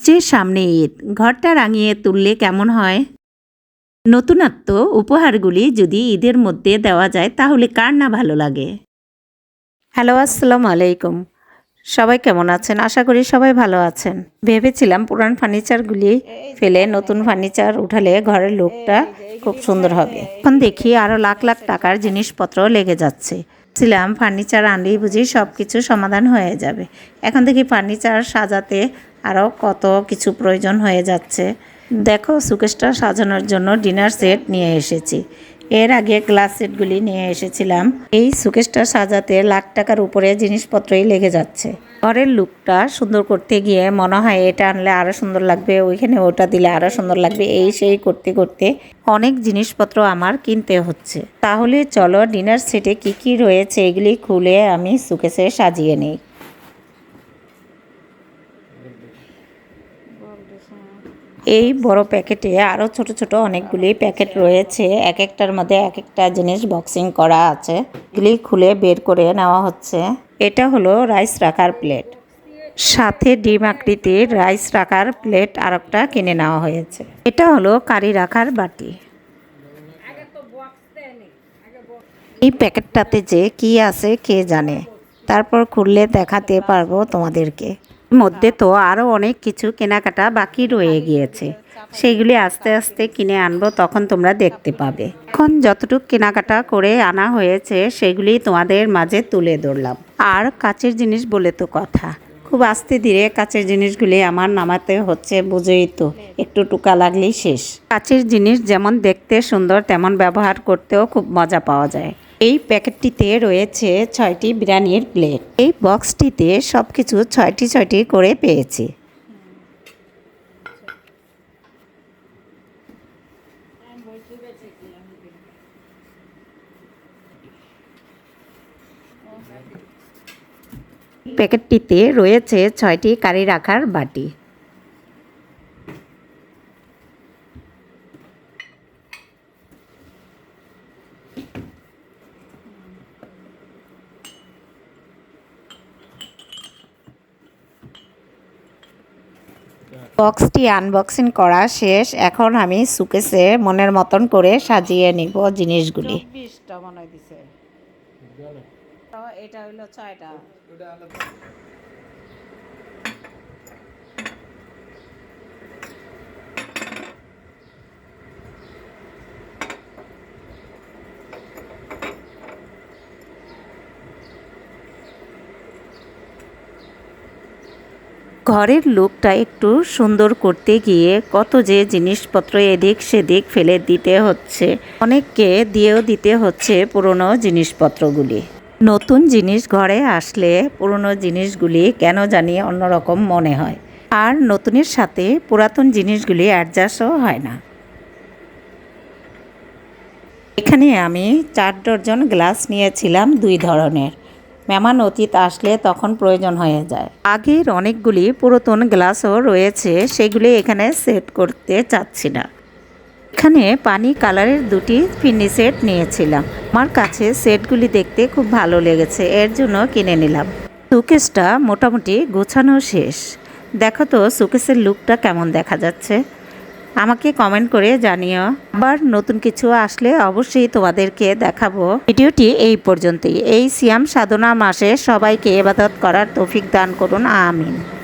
যে সামনে ঈদ। ঘরটা রাঙিয়ে তুললে কেমন হয়? নতুনত্ব উপহারগুলি যদি ঈদের মধ্যে দেওয়া যায়, তাহলে কার না ভালো লাগে? হ্যালো, আসসালামু আলাইকুম। সবাই কেমন আছেন? আশা করি সবাই ভালো আছেন। ভেবেছিলাম পুরান ফার্নিচারগুলি ফেলে নতুন ফার্নিচার উঠালে ঘরের লুকটা খুব সুন্দর হবে। এখন দেখি আরও লাখ লাখ টাকার জিনিসপত্র লেগে যাচ্ছে। ছিলাম ফার্নিচার আনলেই বুঝি সব কিছু সমাধান হয়ে যাবে। এখন দেখি ফার্নিচার সাজাতে আরও কত কিছু প্রয়োজন হয়ে যাচ্ছে। দেখো, সুকেশটা সাজানোর জন্য ডিনার সেট নিয়ে এসেছি। এর আগে গ্লাস সেটগুলি নিয়ে এসেছিলাম। এই সুকেশটা সাজাতে লাখ টাকার উপরে জিনিসপত্রই লেগে যাচ্ছে। ঘরের লুকটা সুন্দর করতে গিয়ে মনে হয় এটা আনলে আরও সুন্দর লাগবে, ওইখানে ওটা দিলে আরও সুন্দর লাগবে, এই সেই করতে করতে অনেক জিনিসপত্র আমার কিনতে হচ্ছে। তাহলে চলো ডিনার সেটে কি কি রয়েছে এগুলি খুলে আমি সুকেশে সাজিয়ে নিই। এই বড় প্যাকেটে আরও ছোট ছোট অনেকগুলি প্যাকেট রয়েছে। এক একটার মধ্যে এক একটা জিনিস বক্সিং করা আছে। এগুলি খুলে বের করে নেওয়া হচ্ছে। এটা হলো রাইস রাখার প্লেট। সাথে ডিম আকৃতির রাইস রাখার প্লেট আর একটা কিনে নেওয়া হয়েছে। এটা হলো কারি রাখার বাটি। এই প্যাকেটটাতে যে কি আছে কে জানে? তারপর খুললে দেখাতে পারব তোমাদেরকে। মধ্যে তো আরও অনেক কিছু কেনাকাটা বাকি রয়ে গিয়েছে। সেগুলি আস্তে আস্তে কিনে আনব, তখন তোমরা দেখতে পাবে। এখন যতটুকু কেনাকাটা করে আনা হয়েছে, সেগুলি তোমাদের মাঝে তুলে ধরলাম। আর কাচের জিনিস বলে তো কথা। খুব আস্তে ধীরে কাচের জিনিসগুলি আমার নামাতে হচ্ছে, বুঝেই তো। একটু টুকা লাগলেই শেষ। কাচের জিনিস যেমন দেখতে সুন্দর, তেমন ব্যবহার করতেও খুব মজা পাওয়া যায়। এই প্যাকেটটিতে রয়েছে ছয়টি বিরিয়ানির প্লেট। এই বক্সটিতে সব কিছু ছয়টি ছয়টি করে পেয়েছি। প্যাকেটটিতে রয়েছে ছয়টি কারি রাখার বাটি। বক্সটি আনবক্সিং করা শেষ। এখন আমি সুকেসে মনের মতন করে সাজিয়ে নিব জিনিসগুলি। মনে দিছে। এটা হইল ছয়টা। ঘরের লুকটা একটু সুন্দর করতে গিয়ে কত যে জিনিসপত্র এদিক সেদিক ফেলে দিতে হচ্ছে। অনেককে দিয়েও দিতে হচ্ছে পুরনো জিনিসপত্রগুলি। নতুন জিনিস ঘরে আসলে পুরনো জিনিসগুলি কেন জানি অন্যরকম মনে হয়। আর নতুনের সাথে পুরাতন জিনিসগুলি অ্যাডজাস্টও হয় না। এখানে আমি চার ডজন গ্লাস নিয়েছিলাম দুই ধরনের। মেহমান অতীত আসলে তখন প্রয়োজন হয়ে যায়। আগের অনেকগুলি পুরাতন গ্লাসও রয়েছে, সেগুলি এখানে সেট করতে চাচ্ছি না। এখানে পানি কালারের দুটি ফিনি সেট নিয়েছিলাম। আমার কাছে সেটগুলি দেখতে খুব ভালো লেগেছে, এর জন্য কিনে নিলাম। সুকেসটা মোটামুটি গোছানো শেষ। দেখো তো, সুকেসের লুকটা কেমন দেখা যাচ্ছে? আমাকে কমেন্ট করে জানিও। আবার নতুন কিছু আসলে অবশ্যই তোমাদেরকে দেখাবো। ভিডিওটি এই পর্যন্তই। এই সিয়াম সাধনা মাসে সবাইকে এবাদত করার তৌফিক দান করুন। আমিন।